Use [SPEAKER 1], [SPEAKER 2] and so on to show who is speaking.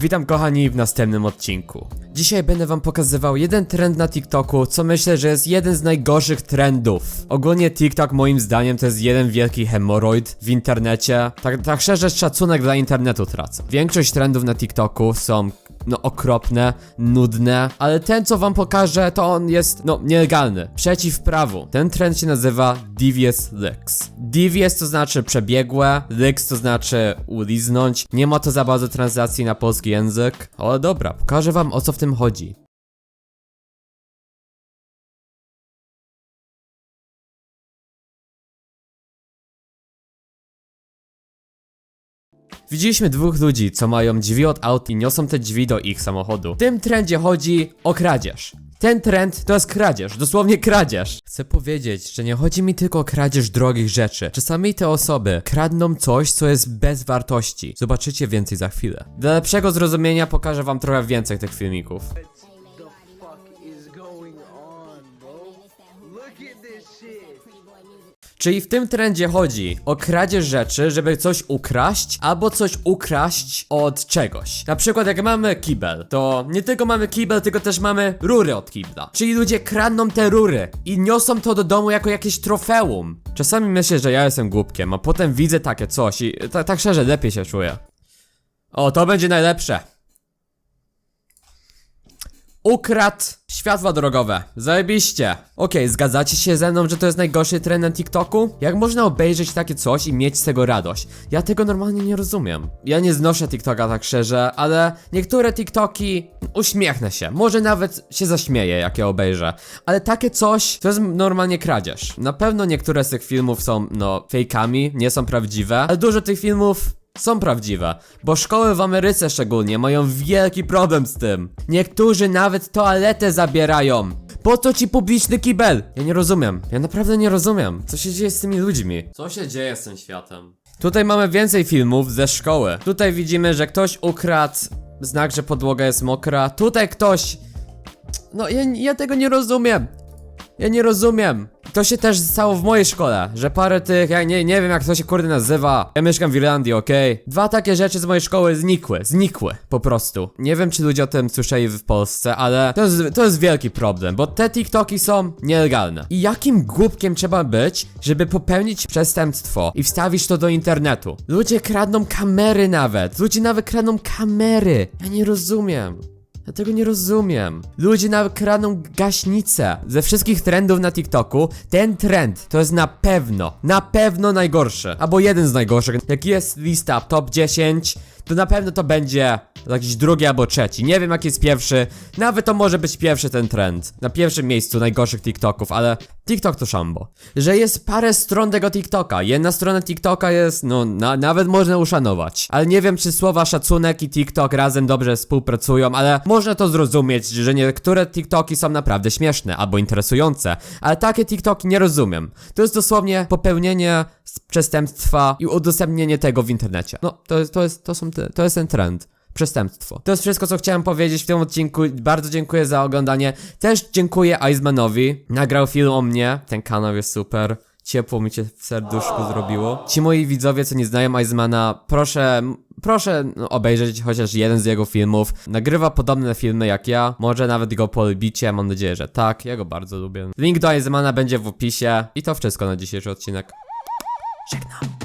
[SPEAKER 1] Witam kochani w następnym odcinku. Dzisiaj będę wam pokazywał jeden trend na TikToku, co myślę, że jest jeden z najgorszych trendów. Ogólnie TikTok moim zdaniem to jest jeden wielki hemoroid w internecie. Tak, tak szczerze szacunek dla internetu tracę. Większość trendów na TikToku są no okropne, nudne, ale ten co wam pokażę to on jest no nielegalny, przeciw prawu. Ten trend się nazywa Devious Licks. Devious to znaczy przebiegłe, licks to znaczy uliznąć. Nie ma to za bardzo translacji na polski język, ale dobra, pokażę wam o co w tym chodzi. Widzieliśmy dwóch ludzi, co mają drzwi od aut i niosą te drzwi do ich samochodu. W tym trendzie chodzi o kradzież. Ten trend to jest kradzież, dosłownie kradzież. Chcę powiedzieć, że nie chodzi mi tylko o kradzież drogich rzeczy. Czasami te osoby kradną coś, co jest bez wartości. Zobaczycie więcej za chwilę. Dla lepszego zrozumienia pokażę wam trochę więcej tych filmików. Czyli w tym trendzie chodzi o kradzież rzeczy, żeby coś ukraść, albo coś ukraść od czegoś. Na przykład jak mamy kibel, to nie tylko mamy kibel, tylko też mamy rury od kibla. Czyli ludzie kradną te rury i niosą to do domu jako jakieś trofeum. Czasami myślę, że ja jestem głupkiem, a potem widzę takie coś i ta, tak szczerze lepiej się czuję. O, to będzie najlepsze. Ukradł światła drogowe. Zajebiście. Okej, zgadzacie się ze mną, że to jest najgorszy trend na TikToku? Jak można obejrzeć takie coś i mieć z tego radość? Ja tego normalnie nie rozumiem. Ja nie znoszę TikToka tak szczerze, ale niektóre TikToki uśmiechnę się. Może nawet się zaśmieję, jak je obejrzę. Ale takie coś to jest normalnie kradzież. Na pewno niektóre z tych filmów są, no, fejkami, nie są prawdziwe, ale dużo tych filmów są prawdziwe, bo szkoły w Ameryce szczególnie mają wielki problem z tym. Niektórzy nawet toaletę zabierają. Po co ci publiczny kibel? Ja nie rozumiem. Ja naprawdę nie rozumiem. Co się dzieje z tymi ludźmi? Co się dzieje z tym światem? Tutaj mamy więcej filmów ze szkoły. Tutaj widzimy, że ktoś ukradł znak, że podłoga jest mokra. Tutaj ktoś... No ja, ja tego nie rozumiem. Ja nie rozumiem. To się też stało w mojej szkole, że parę tych, ja nie, nie wiem jak to się kurde nazywa. Ja mieszkam w Irlandii, okej? Dwa takie rzeczy z mojej szkoły znikły, znikły, po prostu. Nie wiem czy ludzie o tym słyszeli w Polsce, ale to jest, to jest wielki problem, bo te TikToki są nielegalne. I jakim głupkiem trzeba być, żeby popełnić przestępstwo i wstawić to do internetu? Ludzie kradną kamery nawet, ludzie nawet kradną kamery. Ja nie rozumiem. Ja tego nie rozumiem. Ludzie nawet kradną gaśnicę. Ze wszystkich trendów na TikToku, ten trend to jest na pewno, na pewno najgorszy. Albo jeden z najgorszych. Jak jest lista top 10, to na pewno to będzie jakiś drugi albo trzeci. Nie wiem jaki jest pierwszy. Nawet to może być pierwszy ten trend. Na pierwszym miejscu najgorszych TikToków, ale TikTok to szambo. Że jest parę stron tego TikToka. Jedna strona TikToka jest, no, na, nawet można uszanować. Ale nie wiem, czy słowa szacunek i TikTok razem dobrze współpracują, ale można to zrozumieć, że niektóre TikToki są naprawdę śmieszne albo interesujące. Ale takie TikToki nie rozumiem. To jest dosłownie popełnienie przestępstwa i udostępnienie tego w internecie. No, to to jest, to są te, to jest ten trend. Przestępstwo. To jest wszystko, co chciałem powiedzieć w tym odcinku. Bardzo dziękuję za oglądanie. Też dziękuję Icemanowi. Nagrał film o mnie. Ten kanał jest super. Ciepło mi się w serduszku zrobiło. Ci moi widzowie, co nie znają Icemana, proszę, proszę obejrzeć chociaż jeden z jego filmów. Nagrywa podobne filmy jak ja. Może nawet go polubicie. Mam nadzieję, że tak. Ja go bardzo lubię. Link do Icemana będzie w opisie. I to wszystko na dzisiejszy odcinek. Żegnam.